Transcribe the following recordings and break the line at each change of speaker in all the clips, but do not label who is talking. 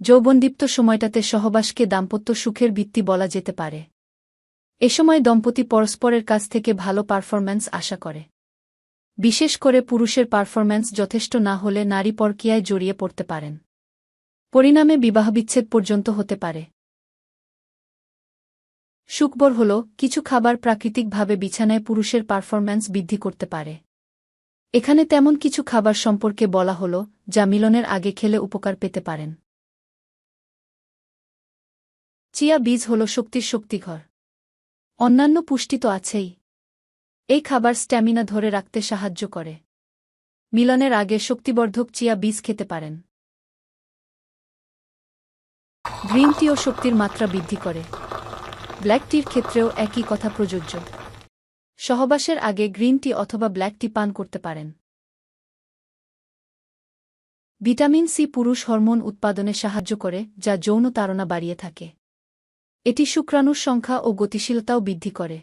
যৌবনদীপ্ত সময়টাতে সহবাসকে দাম্পত্য সুখের ভিত্তি বলা যেতে পারে। এ সময় দম্পতি পরস্পরের কাছ থেকে ভালো পারফরম্যান্স আশা করে। বিশেষ করে পুরুষের পারফরম্যান্স যথেষ্ট না হলে নারী পরকীয়ায় জড়িয়ে পড়তে পারেন। পরিণামে বিবাহবিচ্ছেদ পর্যন্ত হতে পারে। সুখবর হল, কিছু খাবার প্রাকৃতিকভাবে বিছানায় পুরুষের পারফরম্যান্স বৃদ্ধি করতে পারে। এখানে তেমন কিছু খাবার সম্পর্কে বলা হল, যা মিলনের আগে খেলে উপকার পেতে পারেন। চিয়া বীজ হল শক্তির শক্তিঘর। অন্যান্য পুষ্টি তো আছেই। এই খাবার স্ট্যামিনা ধরে রাখতে সাহায্য করে। মিলনের আগে শক্তিবর্ধক চিয়া বীজ খেতে পারেন। গ্রিন টিও শক্তির মাত্রা বৃদ্ধি করে। ব্ল্যাক টির ক্ষেত্রেও একই কথা প্রযোজ্য। সহবাসের আগে গ্রিন টি অথবা ব্ল্যাক টি পান করতে পারেন। ভিটামিন সি পুরুষ হরমোন উৎপাদনে সাহায্য করে, যা যৌন তাড়না বাড়িয়ে থাকে। এটি শুক্রাণুর সংখ্যা ও গতিশীলতাও বৃদ্ধি করে।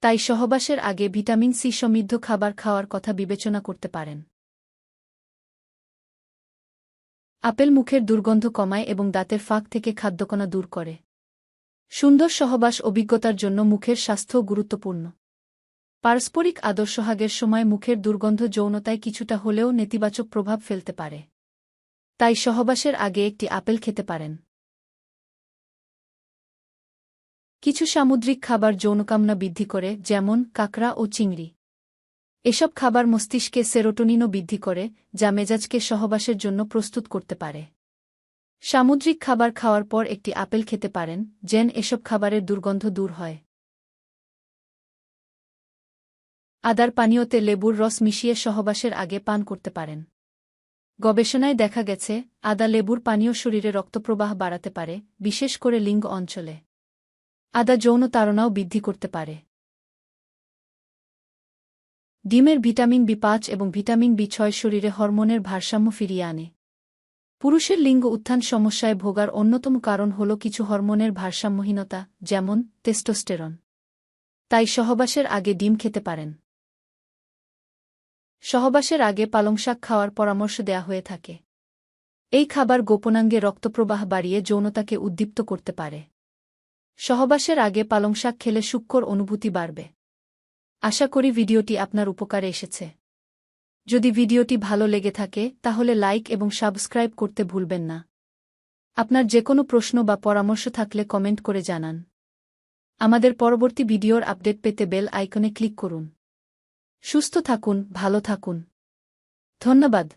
তাই সহবাসের আগে ভিটামিন সি সমৃদ্ধ খাবার খাওয়ার কথা বিবেচনা করতে পারেন। আপেল মুখের দুর্গন্ধ কমায় এবং দাঁতের ফাঁক থেকে খাদ্যকণা দূর করে। সুন্দর সহবাস অভিজ্ঞতার জন্য মুখের স্বাস্থ্য গুরুত্বপূর্ণ। পারস্পরিক আদর্শহাগের সময় মুখের দুর্গন্ধ যৌনতায় কিছুটা হলেও নেতিবাচক প্রভাব ফেলতে পারে। তাই সহবাসের আগে একটি আপেল খেতে পারেন। কিছু সামুদ্রিক খাবার যৌনকামনা বৃদ্ধি করে, যেমন কাঁকড়া ও চিংড়ি। এসব খাবার মস্তিষ্কে সেরোটোনিনও বৃদ্ধি করে, যা মেজাজকে সহবাসের জন্য প্রস্তুত করতে পারে। সামুদ্রিক খাবার খাওয়ার পর একটি আপেল খেতে পারেন, যেন এসব খাবারের দুর্গন্ধ দূর হয়। আদার পানীয়তে লেবুর রস মিশিয়ে সহবাসের আগে পান করতে পারেন। গবেষণায় দেখা গেছে, আদা লেবুর পানীয় শরীরে রক্তপ্রবাহ বাড়াতে পারে, বিশেষ করে লিঙ্গ অঞ্চলে। আদা যৌন তাড়নাও বৃদ্ধি করতে পারে। ডিমের ভিটামিন বি পাঁচ এবং ভিটামিন বি ছয় শরীরে হরমোনের ভারসাম্য ফিরিয়ে আনে। পুরুষের লিঙ্গ উত্থান সমস্যায় ভোগার অন্যতম কারণ হল কিছু হরমোনের ভারসাম্যহীনতা, যেমন টেস্টোস্টেরন। তাই সহবাসের আগে ডিম খেতে পারেন। সহবাসের আগে পালংশাক খাওয়ার পরামর্শ দেয়া হয়ে থাকে। এই খাবার গোপনাঙ্গে রক্তপ্রবাহ বাড়িয়ে যৌনতাকে উদ্দীপ্ত করতে পারে। সহবাসের আগে পালংশাক খেলে সূক্ষ্মর অনুভূতি বাড়বে। আশা করি ভিডিওটি আপনার উপকারে এসেছে। যদি ভিডিওটি ভালো লেগে থাকে, তাহলে লাইক এবং সাবস্ক্রাইব করতে ভুলবেন না। আপনার যে কোনো প্রশ্ন বা পরামর্শ থাকলে কমেন্ট করে জানান। আমাদের পরবর্তী ভিডিওর আপডেট পেতে বেল আইকনে ক্লিক করুন। সুস্থ থাকুন, ভালো থাকুন। ধন্যবাদ।